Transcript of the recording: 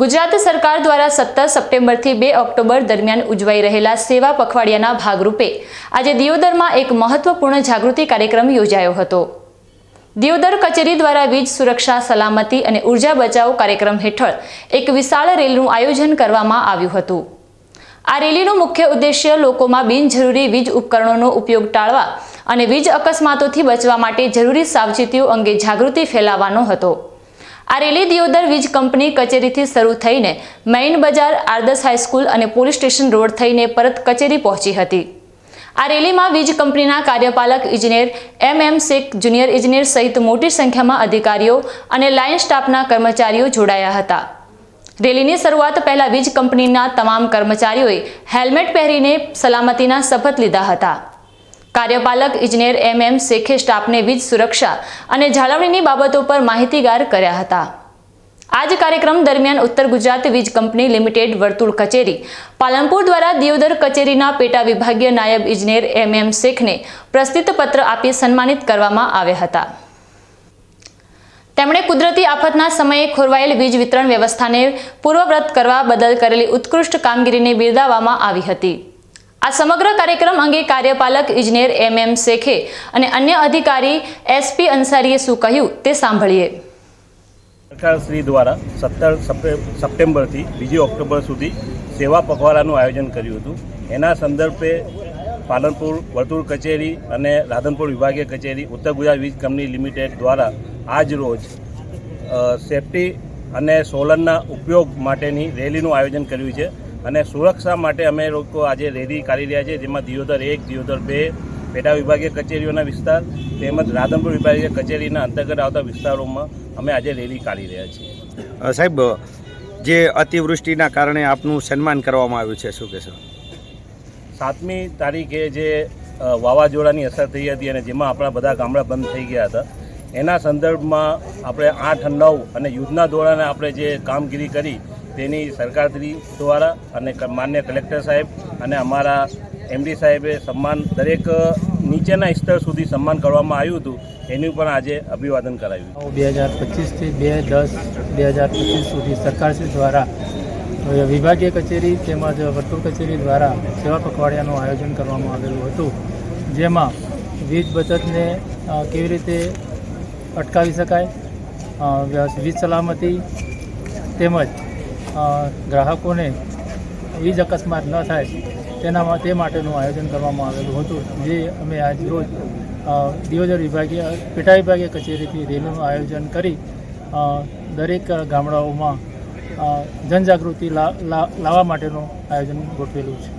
ગુજરાત સરકાર દ્વારા સત્તર સપ્ટેમ્બરથી બે ઓક્ટોબર દરમિયાન ઉજવાઈ રહેલા સેવા પખવાડિયાના ભાગરૂપે આજે દિયોદરમાં એક મહત્વપૂર્ણ જાગૃતિ કાર્યક્રમ યોજાયો હતો. દિયોદર કચેરી દ્વારા વીજ સુરક્ષા, સલામતી અને ઊર્જા બચાવ કાર્યક્રમ હેઠળ એક વિશાળ રેલીનું આયોજન કરવામાં આવ્યું હતું. આ રેલીનો મુખ્ય ઉદ્દેશ્ય લોકોમાં બિનજરૂરી વીજ ઉપકરણોનો ઉપયોગ ટાળવા અને વીજ અકસ્માતોથી બચવા માટે જરૂરી સાવચેતીઓ અંગે જાગૃતિ ફેલાવવાનો હતો. આ રેલી દિયોદર વીજ કંપની કચેરીથી શરૂ થઈને મૈન બજાર આરદસ હાઈસ્કૂલ અને પોલીસ સ્ટેશન રોડ થઈને પરત કચેરી પહોંચી હતી. આ રેલીમાં વીજ કંપનીના કાર્યપાલક ઇજનેર એમ એમ શેખ, જુનિયર ઇજનેર સહિત મોટી સંખ્યામાં અધિકારીઓ અને લાઇન સ્ટાફના કર્મચારીઓ જોડાયા હતા. રેલીની શરૂઆત પહેલા વીજ કંપનીના તમામ કર્મચારીઓએ હેલ્મેટ પહેરીને સલામતીના શપથ લીધા હતા. કાર્યપાલક ઇજનેર એમ એમ શેખે સ્ટાફને વીજ સુરક્ષા અને જાળવણીની બાબતો પર માહિતીગાર કર્યા હતા. આજ કાર્યક્રમ દરમિયાન ઉત્તર ગુજરાત વીજ કંપની લિમિટેડ વર્તુળ કચેરી, પાલનપુર દ્વારા દિયોદર કચેરીના પેટા વિભાગીય નાયબ ઇજનેર એમ એમ શેખને પ્રસ્તુત પત્ર આપી સન્માનિત કરવામાં આવ્યા હતા. તેમણે કુદરતી આફતના સમયે ખોરવાયેલ વીજ વિતરણ વ્યવસ્થાને પૂર્વવ્રત કરવા બદલ કરેલી ઉત્કૃષ્ટ કામગીરીને બિરદાવવામાં આવી હતી. આ સમગ્ર કાર્યક્રમ અંગે કાર્યપાલક ઇજનેર એમ એમ શેખે અને અન્ય અધિકારી એસપી અંસારીએ શું કહ્યું તે સાંભળીએ. સરકારશ્રી દ્વારા સત્તર સપ્ટેમ્બરથી બીજી ઓક્ટોબર સુધી સેવા પખવાડાનું આયોજન કર્યું હતું. એના સંદર્ભે પાલનપુર વર્તુળ કચેરી અને રાધનપુર વિભાગીય કચેરી, ઉત્તર ગુજરાત વીજ કંપની લિમિટેડ દ્વારા આજ રોજ સેફટી અને સોલરના ઉપયોગ માટેની રેલીનું આયોજન કર્યું છે. અને સુરક્ષા માટે અમે લોકો આજે રેલી કાઢી રહ્યા છીએ જેમાં દિયોદર એક દિયોદર બે પેટા વિભાગીય કચેરીઓના વિસ્તાર તેમજ રાધનપુર વિભાગીય કચેરીના અંતર્ગત આવતા વિસ્તારોમાં અમે આજે રેલી કાઢી રહ્યા છીએ. સાહેબ જે અતિવૃષ્ટિના કારણે આપનું સન્માન કરવામાં આવ્યું છે શું કહેશો? સાતમી તારીખે જે વાવાઝોડાની અસર થઈ હતી અને જેમાં આપણા બધા ગામડા બંધ થઈ ગયા હતા એના સંદર્ભમાં આપણે આઠ નવ અને યુદ્ધના ધોરણે આપણે જે કામગીરી કરી તેની સરકારશ્રી દ્વારા અને માન્ય કલેક્ટર સાહેબ અને અમારા એમડી સાહેબે સન્માન, દરેક નીચેના સ્તર સુધી સન્માન કરવામાં આવ્યું હતું, એનું પણ આજે અભિવાદન કરાયું. બે હજાર પચીસથી બે દસ બે હજાર પચીસ સુધી સરકારશ્રી દ્વારા વિભાગીય કચેરી તેમજ વર્તુળ કચેરી દ્વારા સેવા પખવાડિયાનું આયોજન કરવામાં આવેલું હતું, જેમાં વીજ બચતને કેવી રીતે અટકાવી શકાય વીજ સલામતી તેમજ ગ્રાહકોને વીજ અકસ્માત ન થાય, તેના તે માટેનું આયોજન કરવામાં આવેલું હતું, જે અમે આજ રોજ દિયોદર વિભાગીય, પેટા વિભાગીય કચેરીથી રેલીનું આયોજન કરી દરેક ગામડાઓમાં જનજાગૃતિ લાવવા માટેનું આયોજન ગોઠવેલું છે.